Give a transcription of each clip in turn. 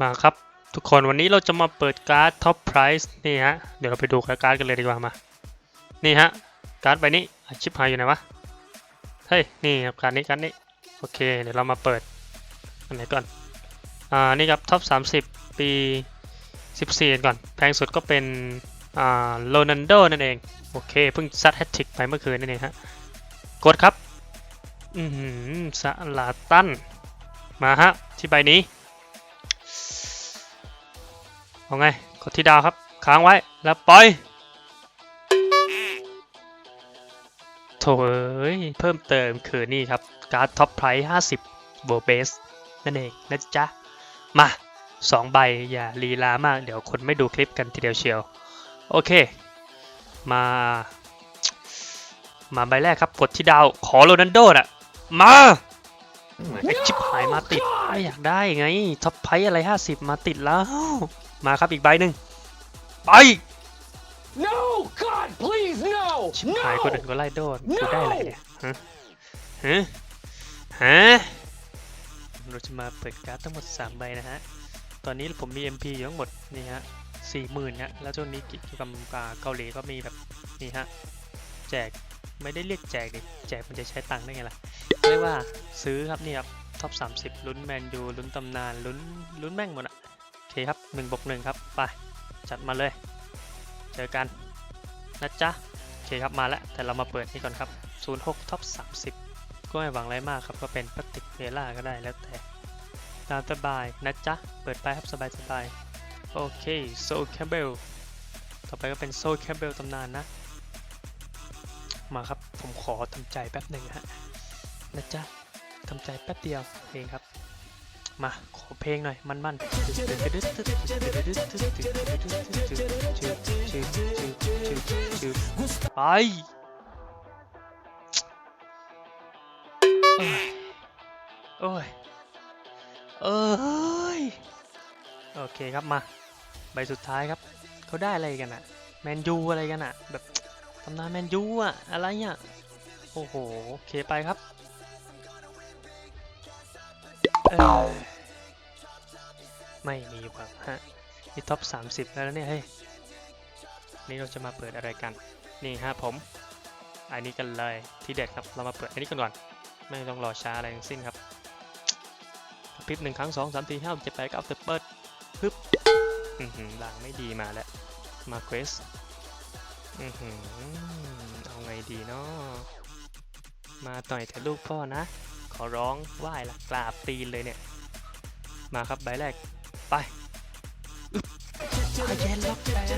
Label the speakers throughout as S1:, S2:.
S1: มาครับ ทุกคนวันนี้เราจะมาเปิดการ์ดท็อปไพรส์นี่ฮะ เดี๋ยวเราไปดูการ์ดกันเลยดีกว่ามา นี่ฮะ การ์ดใบนี้อชิปหายอยู่ไหนวะ เฮ้ย นี่ครับการ์ดนี้การ์ดนี้ โอเค เดี๋ยวเรามาเปิด อันไหนก่อน อ่า นี่ครับท็อป30 ปี 14 ก่อน แพงสุดก็เป็น อ่า โรนันโดนั่นเอง โอเค เพิ่งซัดแฮตทริกไปเมื่อคืนนั่นเองฮะ กดครับ อือหือซาลาตัน มาฮะ ที่ใบนี้ เอาไง กดที่ดาวครับ ค้างไว้ แล้วปล่อย โถเอ้ย เพิ่มเติมคือนี่ครับ การ์ดท็อปไพรส์50โบเบส นั่นเองนะจ๊ะ มา2ใบอย่าลีลามาก เดี๋ยวคนไม่ดูคลิปกันทีเดียวเชียว โอเค มา มาใบแรกครับ กดที่ดาว ขอโรนันโดน่ะ มาไอชิบหายมาติด ไม่อยากได้ไง ท็อปไพรส์อะไร 50 มาติดแล้ว มาครับอีกใบหนึ่งไป
S2: No! God, please, no!
S1: ชิบหาย
S2: no!
S1: คนอื่นก็ไล่โดนกูได้อะไรเนี่ยฮะฮะฮะเราจะมาเปิดการ์ดทั้งหมด 3 ใบนะฮะ ตอนนี้ผมมี MP อยู่ทั้งหมดนี่ฮะสี่หมื่นฮะ แล้วช่วงนี้กิจกรรมเกาหลีก็มีแบบนี่ฮะ แจกไม่ได้เรียกแจกดิแจกมันจะใช้ตังค์ได้ไงล่ะเรียกว่าซื้อครับนี่ครับท็อป30 ลุ้นแมนยูลุ้นตำนานลุ้นลุ้นแม่งหมดอะโอเคครับ1บวก1ครับ ไป จัดมาเลย เจอกัน นะจ๊ะ โอเคครับมาแล้ว แต่เรามาเปิดนี่ก่อนครับ06ท็อป30 ก็ไม่หวังอะไรมากครับ ก็เป็นพลาสติกเวล่าก็ได้แล้วแต่ตามสบายนะจ๊ะ เปิดไปครับสบายสบายโอเคโซแคมเบลต่อไปก็เป็นโซแคมเบลตำนานนะ มาครับผมขอทำใจแป๊บหนึ่งฮะนะจ๊ะทำใจแป๊บเดียวเองครับ มาขอเพลงหน่อย มันๆไปโอ้ยโอ้ยเอ้ย โอเคครับมา ใบสุดท้ายครับ เขาได้อะไรกันอะแมนยูอะไรกันอะแบบตำนานแมนยูอะอะไรเนี่ยโอ้โห โอเคไปครับ เอ้ย ไม่มีหวังฮะนี่ท็อป 30 แล้วเนี่ยเฮ้ยนี่เราจะมาเปิดอะไรกัน นี่ฮะผม อันนี้กันเลยที่เด็ดครับเรามาเปิดอันนี้กันก่อน ไม่ต้องรอช้าอะไรทั้งสิ้นครับพิบหนึ่งครั้งสองสามสี่ห้าเจ็ดแปดเก้าสิบเปิดปึ๊บอือหือหลังไม่ดีมาแล้ว มาเควสอือหือเอาไงดีเนาะมาต่อยแต่ลูกพ่อนะ ขอร้องไหว้ละกราบตีนเลยเนี่ย มาครับใบแรก ไปเย็นล็อกแฟนช่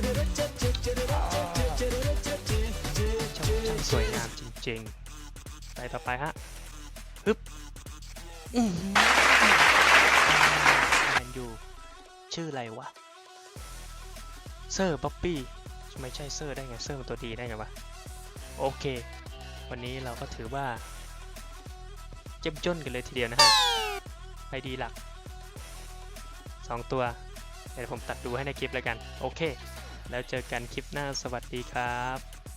S1: างสวยงามจริงๆไปต่อไปฮะฮึบอื้อหือแมนยูชื่ออะไรวะ เซอร์บ๊อบบี้ไม่ใช่เซอร์ได้ไง เซอร์มันตัวดีได้ไงวะ โอเค วันนี้เราก็ถือว่าเจ้มจนกันเลยทีเดียวนะฮะไอดีหลัก 2 ตัวเดี๋ยวผมตัดดูให้ในคลิปแล้วกัน โอเค แล้วเจอกันคลิปหน้าสวัสดีครับ